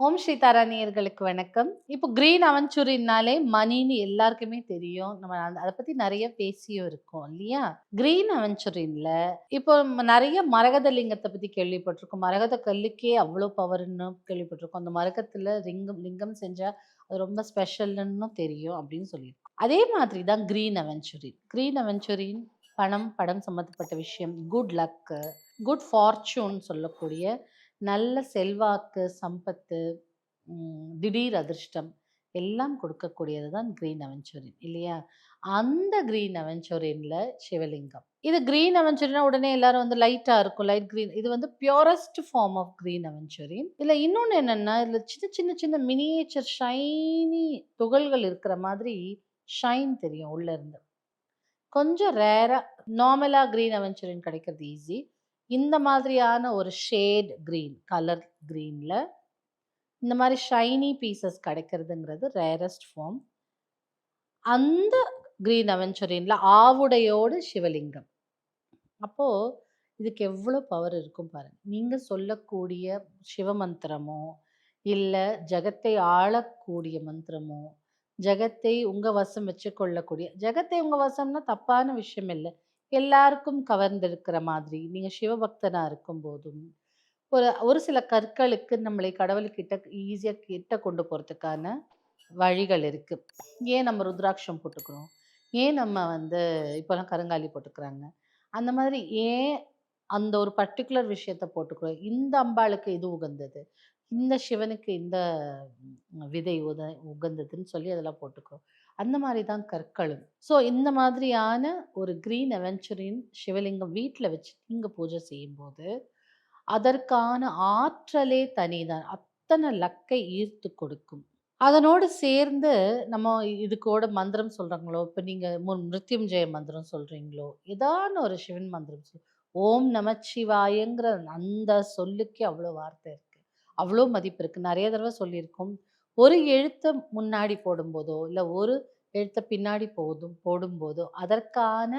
ஓம் ஸ்ரீ தாராணியர்களுக்கு வணக்கம். இப்போ கிரீன் அவென்ச்சுரின்னாலே மணின்னு எல்லாருக்குமே தெரியும். நம்ம அதை பத்தி நிறைய பேசியும் இருக்கோம் இல்லையா? கிரீன் அவஞ்சூரின்ல இப்போ நிறைய மரகத லிங்கத்தை பத்தி கேள்விப்பட்டிருக்கோம். மரகத கல்லுக்கே அவ்வளோ பவர்னு கேள்விப்பட்டிருக்கோம். அந்த மரகத்துல லிங்கம் லிங்கம் செஞ்சா அது ரொம்ப ஸ்பெஷல்னு தெரியும் அப்படின்னு சொல்லியிருக்கோம். அதே மாதிரி தான் கிரீன் அவென்ச்சுரின் கிரீன் அவென்ச்சுரின் பணம் படம் சம்மந்தப்பட்ட விஷயம் குட் லக்கு குட் ஃபார்ச்சூன் சொல்லக்கூடிய நல்ல செல்வாக்கு சம்பத்து திடீர் அதிர்ஷ்டம் எல்லாம் கொடுக்கக்கூடியது தான் கிரீன் அவெஞ்சூரியன் இல்லையா? அந்த கிரீன் அவெஞ்சூரியனில் சிவலிங்கம். இது கிரீன் அவென்ச்சுரினா உடனே எல்லாரும் வந்து லைட்டாக இருக்கும் லைட் கிரீன் இது வந்து purest form of green aventurine இதில் இன்னொன்று என்னென்னா இதில் சின்ன சின்ன சின்ன மினியேச்சர் ஷைனி துகள்கள் இருக்கிற மாதிரி ஷைன் தெரியும் உள்ளேருந்து. கொஞ்சம் ரேராக நார்மலாக க்ரீன் அவென்ச்சுரின் கிடைக்கிறது ஈஸி இந்த மாதிரியான ஒரு ஷேட் க்ரீன் கலர் க்ரீனில் இந்த மாதிரி ஷைனி பீசஸ் கிடைக்கிறதுங்கிறது ரேரஸ்ட் ஃபார்ம். அந்த கிரீன் அவென்ச்சுரியனில் ஆவுடையோடு சிவலிங்கம். அப்போது இதுக்கு எவ்வளோ பவர் இருக்கும் பாருங்க. நீங்கள் சொல்லக்கூடிய சிவமந்திரமோ இல்லை ஜகத்தை ஆளக்கூடிய மந்திரமோ ஜகத்தை உங்கள் வசம் வச்சு கொள்ளக்கூடிய ஜகத்தை உங்கள் வசம்னா தப்பான விஷயம் இல்லை. எல்லாருக்கும் கவர்ந்திருக்கிற மாதிரி நீங்கள் சிவபக்தனாக இருக்கும் போதும் ஒரு ஒரு சில கற்களுக்கு நம்மளை கடவுள்கிட்ட ஈஸியாக கிட்ட கொண்டு போகிறதுக்கான வழிகள் இருக்குது ஏன் நம்ம ருத்ராட்சம் போட்டுக்கிறோம்? ஏன் நம்ம வந்து இப்போலாம் கருங்காலி போட்டுக்கிறாங்க? அந்த மாதிரி ஏன் அந்த ஒரு பர்டிகுலர் விஷயத்த போட்டுக்கிறோம்? இந்த அம்பாளுக்கு இது உகந்தது? இந்த சிவனுக்கு இந்த விதை உத உகந்ததுன்னு சொல்லி அதெல்லாம் போட்டுக்கிறோம் அந்த மாதிரி தான் கற்களும். ஸோ இந்த மாதிரியான ஒரு க்ரீன் அவென்ச்சுரின் சிவலிங்கம் வீட்டில் வச்சு நீங்கள் பூஜை செய்யும்போது அதற்கான ஆற்றலே தனிதான். அத்தனை லக்கை ஈர்த்து கொடுக்கும். அதனோடு சேர்ந்து நம்ம இதுக்கோட மந்திரம் சொல்கிறாங்களோ இப்போ நீங்கள் மு- மிருத்யுஞ்சய மந்திரம் சொல்கிறீங்களோ ஏதான ஒரு சிவன் மந்திரம் சொல் ஓம் நமச்சிவாயங்கிற அந்த சொல்லுக்கே அவ்வளோ வார்த்தை இருக்குது அவ்வளோ மதிப்பு இருக்குது நிறைய தடவை சொல்லியிருக்கோம். ஒரு எழுத்தை முன்னாடி போடும்போதோ இல்லை ஒரு எழுத்தை பின்னாடி போதும் போடும்போதோ அதற்கான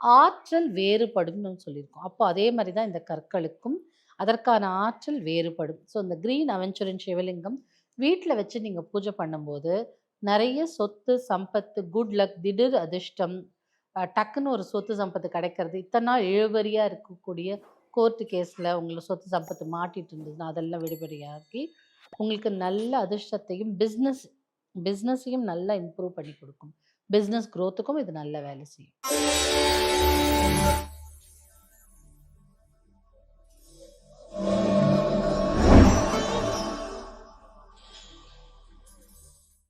ஆற்றல் வேறுபடும்னு சொல்லியிருக்கோம். அப்போ அதே மாதிரி தான் இந்த கற்களுக்கும் அதற்கான ஆற்றல் வேறுபடும். ஸோ இந்த கிரீன் அவென்ச்சுரின் சிவலிங்கம் வீட்டில் வச்சு நீங்கள் பூஜை பண்ணும்போது நிறைய சொத்து சம்பத்து குட் லக் திடீர் அதிர்ஷ்டம் டக்குன்னு ஒரு சொத்து சம்பத்து கிடைக்கிறது இத்தனை நாள் இழுபறியாக இருக்கக்கூடிய கோர்ட்டு கேஸில் உங்களை சொத்து சம்பத்து மாட்டிட்டு இருந்ததுன்னா அதெல்லாம் விடுபடியாக்கி உங்களுக்கு நல்ல அதிர்ஷ்டத்தையும் பிஸ்னஸ் பிஸ்னஸையும் நல்லா இம்ப்ரூவ் பண்ணி கொடுக்கும். பிஸ்னஸ் க்ரோத்துக்கும் இது நல்ல வேலை செய்யும்.